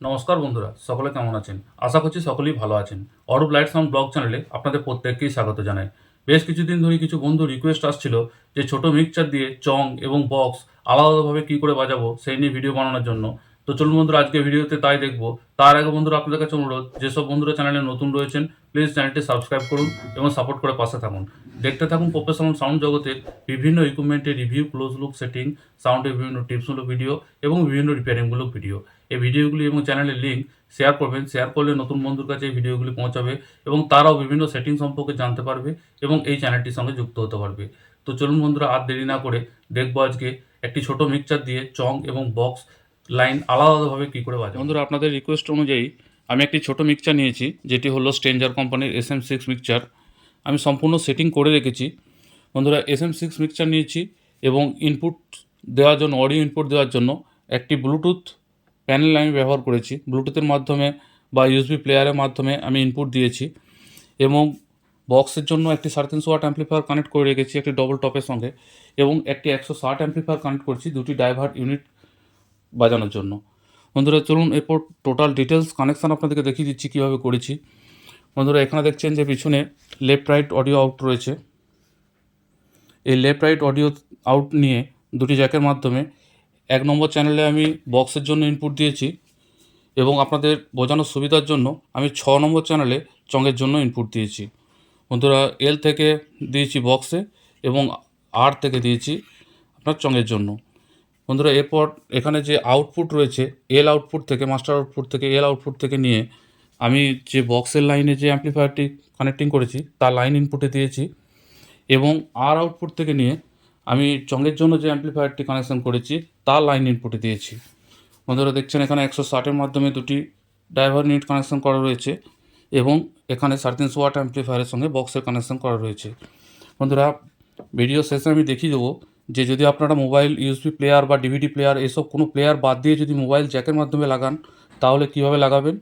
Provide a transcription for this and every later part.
নমস্কার বন্ধুরা, সকলে কেমন আছেন? আশা করছি সকলেই ভালো আছেন। অরূপ লাইট সাউন্ড ব্লগ চ্যানেলে আপনাদের প্রত্যেককেই স্বাগত জানাই। বেশ কিছুদিন ধরে কিছু বন্ধু রিকোয়েস্ট আসছিল যে ছোট মিক্সচার দিয়ে চং এবং বক্স আলাদাভাবে কী করে বাজাবো সেই নিয়ে ভিডিও বানানোর জন্য। তো চলুন বন্ধুরা, আজকে ভিডিওতে তাই দেখব। তার আগে বন্ধুরা, আপনাদের কাছে অনুরোধ, যেসব বন্ধুরা চ্যানেলে নতুন রয়েছেন প্লিজ চ্যানেলটি সাবস্ক্রাইব করুন এবং সাপোর্ট করে পাশে থাকুন। দেখতে থাকুন প্রফেশনাল সাউন্ড জগতের বিভিন্ন ইকুইপমেন্টের রিভিউ ক্লোজ লুক সেটিং সাউন্ডের বিভিন্ন টিপসমূলক ভিডিও এবং বিভিন্ন রিপেয়ারিংমূলক ভিডিও এই ভিডিওগুলি এবং চ্যানেলের লিঙ্ক শেয়ার করবেন। শেয়ার করলে নতুন বন্ধুর কাছে এই ভিডিওগুলি পৌঁছাবে এবং তারাও বিভিন্ন সেটিং সম্পর্কে জানতে পারবে এবং এই চ্যানেলটির সঙ্গে যুক্ত হতে পারবে। তো চলুন বন্ধুরা, আর দেরি না করে দেখব আজকে একটি ছোট মিক্সচার দিয়ে চং এবং বক্স লাইন আলাদাভাবে কী করে বাজে বন্ধুরা, আপনাদের রিকোয়েস্ট অনুযায়ী আমি একটি ছোট মিক্সচার নিয়েছি, যেটি হলো স্ট্রেঞ্জার কোম্পানির এস এম সিক্স মিক্সচার আমি সম্পূর্ণ সেটিং করে রেখেছি। বন্ধুরা এস এম সিক্স মিক্সচার নিয়েছি এবং ইনপুট দেওয়ার জন্য অডিও ইনপুট দেওয়ার জন্য একটি ব্লুটুথ প্যানেল আমি ব্যবহার করেছি। ব্লুটুথের মাধ্যমে বা ইউএসবি প্লেয়ারের মাধ্যমে আমি ইনপুট দিয়েছি এবং বক্সের জন্য একটি সাড়ে তিনশো ওয়াট অ্যাম্পলিফায়ার কানেক্ট করে রেখেছি একটি ডবল টপের সঙ্গে এবং একটি একশো ষাট অ্যাম্পলিফায়ার কানেক্ট করছি দুটি ডাইভার্ট ইউনিট বাজানোর জন্য। বন্ধুরা, চলুন এরপর টোটাল ডিটেলস কানেকশান আপনাদেরকে দেখিয়ে দিচ্ছি কীভাবে করেছি। বন্ধুরা, এখানে দেখছেন যে পিছনে লেফট রাইট অডিও আউট রয়েছে। এই লেফট রাইট অডিও আউট নিয়ে দুটি জ্যাকের মাধ্যমে এক নম্বর চ্যানেলে আমি বক্সের জন্য ইনপুট দিয়েছি এবং আপনাদের বোঝানোর সুবিধার জন্য আমি ছ নম্বর চ্যানেলে চঙের জন্য ইনপুট দিয়েছি। বন্ধুরা এল থেকে দিয়েছি বক্সে এবং আর থেকে দিয়েছি আপনার চঙের জন্য। বন্ধুরা, এরপর এখানে যে আউটপুট রয়েছে এল আউটপুট থেকে মাস্টার আউটপুট থেকে এল আউটপুট থেকে নিয়ে আমি যে বক্সের লাইনে যে অ্যাম্পলিফায়ারটি কানেক্টিং করেছি, তার লাইন ইনপুটে দিয়েছি এবং আর আউটপুট থেকে নিয়ে আমি চঙের জন্য যে অ্যাম্পলিফায়ারটি কানেকশন করেছি, তার লাইন ইনপুটে দিয়েছি। বন্ধুরা, দেখছেন এখানে একশো ষাটের মাধ্যমে দুটি ড্রাইভার ইউনিট কানেকশন করা রয়েছে এবং এখানে সাড়ে তিনশো ওয়াট অ্যাম্পলিফায়ারের সঙ্গে বক্সের কানেকশন করা রয়েছে। বন্ধুরা ভিডিও শেষে আমি দেখিয়ে দেবো যে যদি আপনারা মোবাইল ইউএসবি প্লেয়ার বা ডিভিডি প্লেয়ার এসব কোনো প্লেয়ার বাদ দিয়ে যদি মোবাইল জ্যাকের মাধ্যমে লাগান, তাহলে কীভাবে লাগাবেন?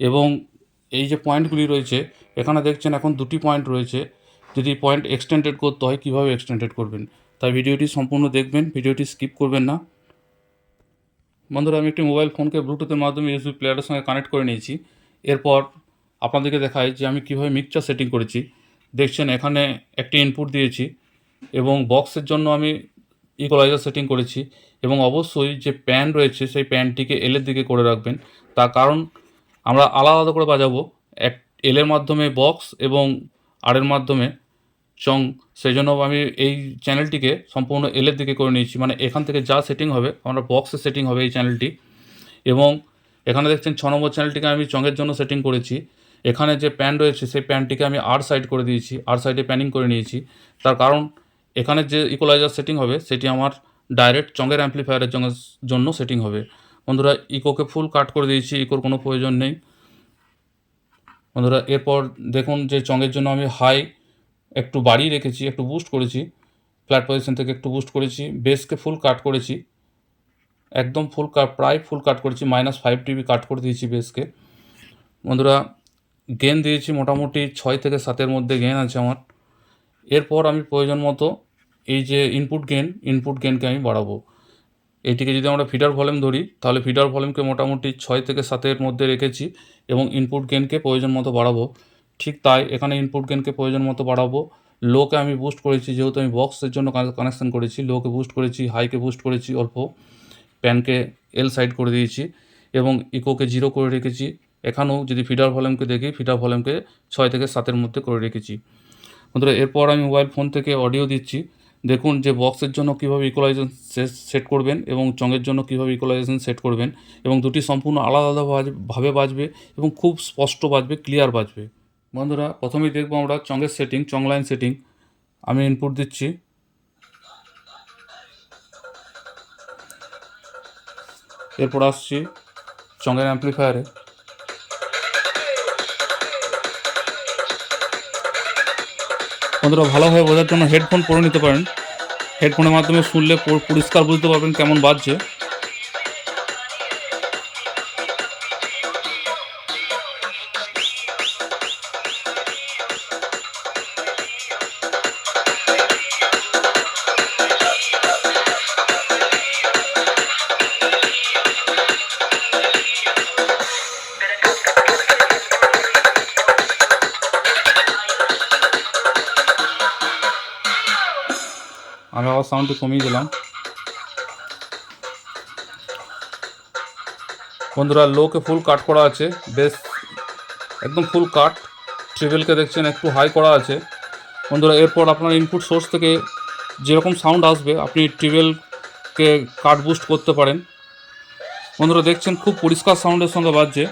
এবং এই যে পয়েন্টগুলি রয়েছে, এখানে দেখছেন এখন দুটি পয়েন্ট রয়েছে। যদি পয়েন্ট এক্সটেন্ডেড করতে হয়, কীভাবে এক্সটেন্ডেড করবেন? তাই ভিডিওটি সম্পূর্ণ দেখবেন, ভিডিওটি স্কিপ করবেন না। বন্ধুরা, আমি একটি মোবাইল ফোনকে ব্লুটুথের মাধ্যমে ইউএসবি প্লেয়ারের সঙ্গে কানেক্ট করে নিয়েছি। এরপর আপনাদেরকে দেখাই যে আমি কীভাবে মিক্সচার সেটিং করেছি। দেখছেন, এখানে একটি ইনপুট দিয়েছি এবং বক্সের জন্য আমি ইকোলাইজার সেটিং করেছি এবং অবশ্যই যে প্যান রয়েছে, সেই প্যানটিকে এলের দিকে করে রাখবেন। তার কারণ, আমরা আলাদা আলাদা করে বাজাবো। এক এলের মাধ্যমে বক্স এবং আরের মাধ্যমে। চং সেই জন্য আমি এই চ্যানেলটিকে সম্পূর্ণ এলের দিকে করে নিয়েছি। মানে এখান থেকে যা সেটিং হবে, আমরা বক্সে সেটিং হবে এই চ্যানেলটি এবং এখানে দেখছেন ছ নম্বর চ্যানেলটিকে আমি চঙের জন্য সেটিং করেছি। এখানে যে প্যান রয়েছে, সেই প্যানটিকে আমি আর সাইড করে দিয়েছি। আর সাইডে প্যানিং করে নিয়েছি। তার কারণ এখানে যে ইকোলাইজার সেটিং হবে, সেটি আমার ডাইরেক্ট চঙের অ্যাম্পলিফায়ারের জন্য সেটিং হবে। বন্ধুরা ইকোকে ফুল কাট করে দিয়েছি ইকোর কোনো প্রয়োজন নেই। বন্ধুরা, এরপর দেখুন যে চঙের জন্য আমি হাই একটু বাড়িয়ে রেখেছি, একটু বুস্ট করেছি ফ্ল্যাট পজিশন থেকে একটু বুস্ট করেছি বেসকে ফুল কাট করেছি, একদম ফুল কাট প্রায় ফুল কাট করেছি মাইনাস ফাইভ টিবি কাট করে দিয়েছি বেসকে বন্ধুরা গেন দিয়েছি মোটামুটি ছয় থেকে সাতের মধ্যে গেন আছে আমার। এরপর আমি প্রয়োজন মতো এই যে ইনপুট গেন ইনপুট গেনকে আমি বাড়াবো। এটিকে যদি আমরা ফিডার ভলিউম ধরি, তাহলে ফিডার ভলিউমকে মোটামুটি ছয় থেকে সাতের মধ্যে রেখেছি এবং ইনপুট গেনকে প্রয়োজন মতো বাড়াবো। ঠিক তাই এখানে ইনপুট গেনকে প্রয়োজন মতো বাড়াবো। লোকে আমি বুস্ট করেছি, যেহেতু আমি বক্সের জন্য কানেকশন করেছি লোকে বুস্ট করেছি হাইকে বুস্ট করেছি, অল্প প্যানকে এল সাইড করে দিয়েছি এবং ইকোকে জিরো করে রেখেছি। এখানেও যদি ফিডার ভলিউমকে দেখি ফিডার ভলিউমকে ছয় থেকে সাতের মধ্যে করে রেখেছি। বন্ধুরা, এরপর আমি মোবাইল ফোন থেকে অডিও দিচ্ছি। দেখুন যে বক্সের জন্য কীভাবে ইকোলাইজেশন সেট করবেন এবং চঙের জন্য কীভাবে ইকোলাইজেশন সেট করবেন এবং দুটি সম্পূর্ণ আলাদা আলাদাভাবে বাজবে এবং খুব স্পষ্ট বাজবে ক্লিয়ার বাজবে। বন্ধুরা, প্রথমেই দেখব আমরা চঙের সেটিং চং লাইন সেটিং আমি ইনপুট দিচ্ছি। এরপর আসছি চঙের অ্যাম্পলিফায়ারে বন্ধুরা ভালোভাবে বোঝার জন্য হেডফোন পরে নিতে পারেন। হেডফোনের মাধ্যমে শুনলে পরিষ্কার বুঝতে পারবেন কেমন বাজছে। আমি আবার সাউন্ডটি কমিয়ে দিলাম। বন্ধুরা লোকে ফুল কাট করা আছে। বেশ, একদম ফুল কাট ট্রিবেলকে দেখছেন, একটু হাই করা আছে। বন্ধুরা, এরপর আপনার ইনপুট সোর্স থেকে যেরকম সাউন্ড আসবে, আপনি ট্রিবেলকে কাট বুস্ট করতে পারেন। বন্ধুরা, দেখছেন খুব পরিষ্কার সাউন্ডের সঙ্গে বাজছে।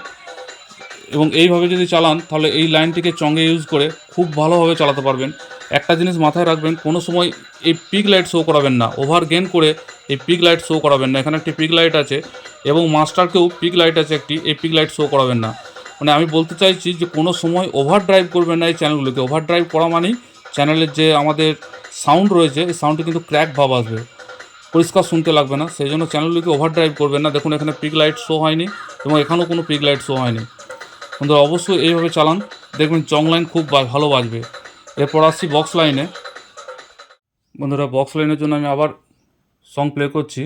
এবং এইভাবে যদি চালান, তাহলে এই লাইনটিকে চঙ্গে ইউজ করে খুব ভালোভাবে চালাতে পারবেন। একটা জিনিস মাথায় রাখবেন, কোনো সময় এই পিক লাইট শো করাবেন না। ওভার গেন করে এই পিক লাইট শো করাবেন না। এখানে একটি পিক লাইট আছে এবং মাস্টারকেও পিক লাইট আছে একটি, এই পিক লাইট শো করাবেন না। মানে আমি বলতে চাইছি যে, কোনো সময় ওভার ড্রাইভ করবেন না এই চ্যানেলগুলোকে ওভার ড্রাইভ করা মানেই চ্যানেলের যে আমাদের সাউন্ড রয়েছে, এই সাউন্ডটি কিন্তু ক্র্যাক ভাব আসবে। পরিষ্কার শুনতে লাগবে না। সেই জন্য চ্যানেলগুলিকে ওভার ড্রাইভ করবেন না। দেখুন, এখানে পিক লাইট শো হয়নি এবং এখানেও কোনো পিক লাইট শো হয়নি। বন্ধুরা, অবশ্যই এইভাবে চালান। দেখবেন চং লাইন খুব ভালো বাজবে। এরপর আসছি বক্স লাইনে বন্ধুরা বক্স লাইনের জন্য আমি আবার সং প্লে করছি।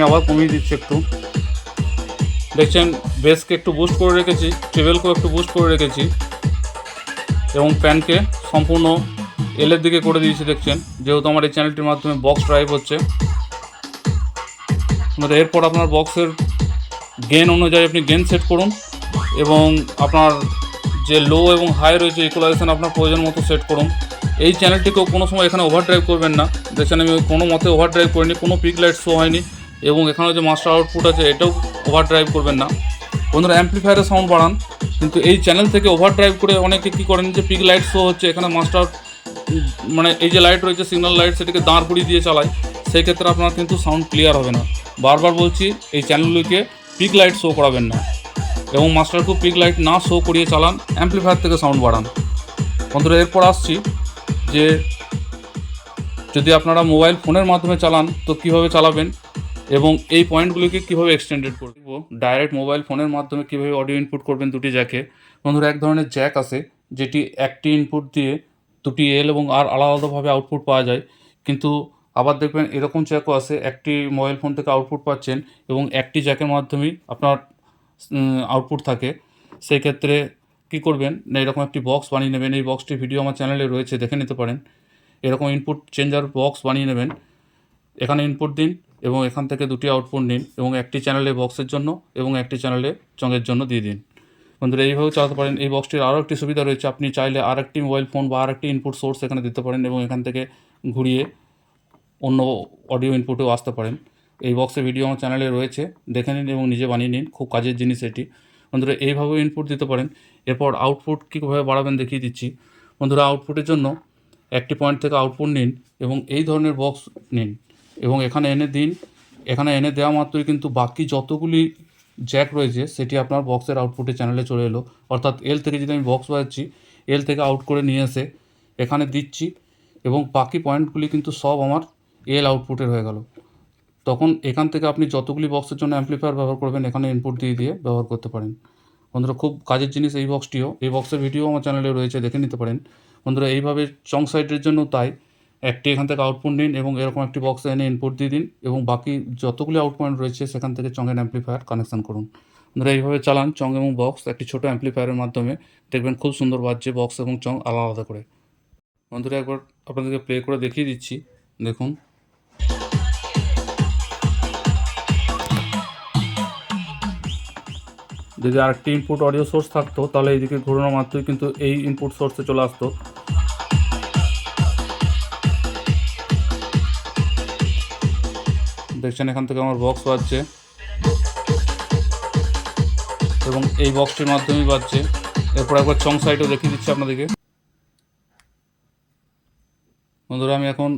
আমি আবার কমিয়ে দিচ্ছি একটু। দেখছেন বেসকে একটু বুস্ট করে রেখেছি ট্রেভেলকেও একটু বুস্ট করে রেখেছি। এবং প্যানকে সম্পূর্ণ এলের দিকে করে দিয়েছি, দেখছেন। যেহেতু আমার এই চ্যানেলটির মাধ্যমে বক্স ড্রাইভ হচ্ছে। এরপর আপনার বক্সের গেন অনুযায়ী আপনি গেন সেট করুন। এবং আপনার যে লো এবং হাই রয়েছে ইকুয়ালাইজেশন আপনার প্রয়োজন মতো সেট করুন। এই চ্যানেলটিকেও কোনো সময় এখানে ওভার ড্রাইভ করবেন না। দেখছেন, আমি কোনো মতে ওভার ড্রাইভ করিনি, কোনো পিক লাইট শো হয়নি। এবং এখানে যে মাস্টার আউটপুট আছে, এটাও ওভার ড্রাইভ করবেন না। বন্ধুরা অ্যাম্পলিফায়ারের সাউন্ড বাড়ান। কিন্তু এই চ্যানেল থেকে ওভার ড্রাইভ করে অনেকে কী করেন যে পিক লাইট শো হচ্ছে, এখানে মাস্টার মানে এই যে লাইট রয়েছে সিগন্যাল লাইট সেটাকে দাঁড় করিয়ে দিয়ে চালায়। সেই ক্ষেত্রে আপনার কিন্তু সাউন্ড ক্লিয়ার হবে না। বারবার বলছি, এই চ্যানেলগুলিকে পিক লাইট শো করাবেন না। এবং মাস্টারকে পিক লাইট না শো করিয়ে চালান অ্যাম্পলিফায়ার থেকে সাউন্ড বাড়ান। বন্ধুরা, এরপর আসছি যে, যদি আপনারা মোবাইল ফোনের মাধ্যমে চালান, তো কীভাবে চালাবেন? এবং এই পয়েন্টগুলিকে কীভাবে এক্সটেন্ডেড করব? ডাইরেক্ট মোবাইল ফোনের মাধ্যমে কীভাবে অডিও ইনপুট করবেন দুটি জ্যাকে বন্ধুরা, এক ধরনের জ্যাক আছে, যেটি একটি ইনপুট দিয়ে দুটি এল এবং আর আলাদা আলাদাভাবে আউটপুট পাওয়া যায়। কিন্তু আবার দেখবেন এরকম জ্যাকও আছে, একটি মোবাইল ফোন থেকে আউটপুট পাচ্ছেন এবং একটি জ্যাকের মাধ্যমেই আপনার আউটপুট থাকে। সেই ক্ষেত্রে কী করবেন, না এরকম একটি বক্স বানিয়ে নেবেন। এই বক্সটি ভিডিও আমার চ্যানেলে রয়েছে, দেখে নিতে পারেন। এরকম ইনপুট চেঞ্জার বক্স বানিয়ে নেবেন। এখানে ইনপুট দিন। এবং এখান থেকে দুটি আউটপুট নিন এবং একটি চ্যানেলে বক্সের জন্য এবং একটি চ্যানেলে চঙের জন্য দিয়ে দিন। বন্ধুরা, এইভাবে চালাতে পারেন। এই বক্সটির আরও একটি সুবিধা রয়েছে। আপনি চাইলে আর একটি মোবাইল ফোন বা আর একটি ইনপুট সোর্স এখানে দিতে পারেন এবং এখান থেকে ঘুরিয়ে অন্য অডিও ইনপুটেও আসতে পারেন। এই বক্সে ভিডিও আমার চ্যানেলে রয়েছে। দেখে নিন এবং নিজে বানিয়ে নিন। খুব কাজের জিনিস এটি। বন্ধুরা, এইভাবেও ইনপুট দিতে পারেন। এরপর আউটপুট কীভাবে বাড়াবেন দেখিয়ে দিচ্ছি। বন্ধুরা আউটপুটের জন্য একটি পয়েন্ট থেকে আউটপুট নিন এবং এই ধরনের বক্স নিন। এবং এখানে এনে দিন। এখানে এনে দেওয়া মাত্রই কিন্তু বাকি যতগুলি জ্যাক রয়েছে, সেটি আপনার বক্সের আউটপুটে চ্যানেলে চলে এলো। অর্থাৎ এল থেকে যদি আমি বক্স বাজাচ্ছি এল থেকে আউট করে নিয়ে এসে এখানে দিচ্ছি এবং বাকি পয়েন্টগুলি কিন্তু সব আমার এল আউটপুটের হয়ে গেল। তখন এখান থেকে আপনি যতগুলি বক্সের জন্য অ্যাম্পলিফায়ার ব্যবহার করবেন, এখানে ইনপুট দিয়ে দিয়ে ব্যবহার করতে পারেন। বন্ধুরা, খুব কাজের জিনিস এই বক্সটিও এই বক্সের ভিডিও আমার চ্যানেলে রয়েছে, দেখে নিতে পারেন। বন্ধুরা, এইভাবে চং সাইডের জন্য তাই একটি এখান থেকে আউটপুট নিন এবং এরকম একটি বক্সে এনে ইনপুট দিয়ে দিন এবং বাকি যতগুলি আউট পয়েন্ট রয়েছে সেখান থেকে চঙের অ্যাম্পলিফায়ার কানেকশন করুন। বন্ধুরা এইভাবে চালান চং এবং বক্স একটি ছোটো অ্যাম্পলিফায়ারের মাধ্যমে দেখবেন খুব সুন্দর বাজছে বক্স এবং চং আলাদা আলাদা করে। বন্ধুরা, একবার আপনাদেরকে প্লে করে দেখিয়ে দিচ্ছি। দেখুন। যদি আরেকটি ইনপুট অডিও সোর্স থাকতো, তাহলে এইদিকে ঘোরানো মাত্রই কিন্তু এই ইনপুট সোর্সে চলে আসতো। দেখছেন, এখান থেকে আমার বক্স বাজছে। এবং এই বক্সটির মাধ্যমেই বাজছে। এরপর একবার চং সাইডও দেখিয়ে দিচ্ছি আপনাদেরকে। বন্ধুরা, আমি এখন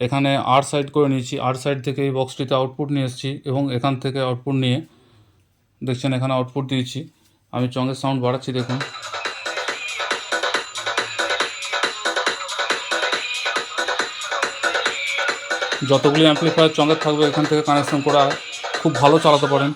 এখানে আর সাইড করে নিয়েছি। আর সাইড থেকে এই বক্সটিতে আউটপুট নিয়ে এসেছি এবং এখান থেকে আউটপুট নিয়ে দেখছেন, এখানে আউটপুট দিয়েছি। আমি চঙের সাউন্ড বাড়াচ্ছি, দেখুন। যতগুলি অ্যাম্পলিফায়ার চঙ্গে থাকবে এখান থেকে কানেকশন করা খুব ভালো চালাতে পারেন।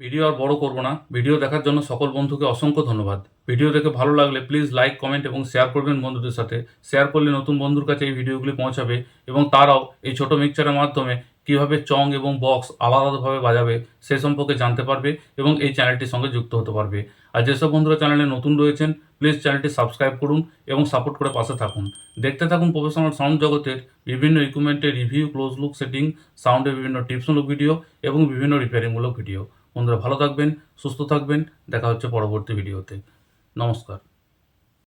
ভিডিও আর বড় করব না। ভিডিও দেখার জন্য সকল বন্ধুকে অসংখ্য ধন্যবাদ। ভিডিও দেখে ভালো লাগলে প্লিজ লাইক কমেন্ট এবং শেয়ার করবেন বন্ধুদের সাথে। শেয়ার করলে নতুন বন্ধুর কাছে এই ভিডিওগুলি পৌঁছাবে এবং তারাও এই ছোট মিক্সচারের মাধ্যমে কীভাবে চং এবং বক্স আলাদা আলাদাভাবে বাজাবে সে সম্পর্কে জানতে পারবে এবং এই চ্যানেলটির সঙ্গে যুক্ত হতে পারবে। আর যেসব বন্ধুরা চ্যানেলে নতুন রয়েছেন প্লিজ চ্যানেলটি সাবস্ক্রাইব করুন এবং সাপোর্ট করে পাশে থাকুন। দেখতে থাকুন প্রফেশনাল সাউন্ড জগতের বিভিন্ন ইকুইপমেন্টের রিভিউ ক্লোজ লুক সেটিং সাউন্ডের বিভিন্ন টিপসমূলক ভিডিও এবং বিভিন্ন রিপেয়ারিংমূলক ভিডিও বন্ধুরা ভালো থাকবেন, সুস্থ থাকবেন। দেখা হচ্ছে পরবর্তী ভিডিওতে নমস্কার।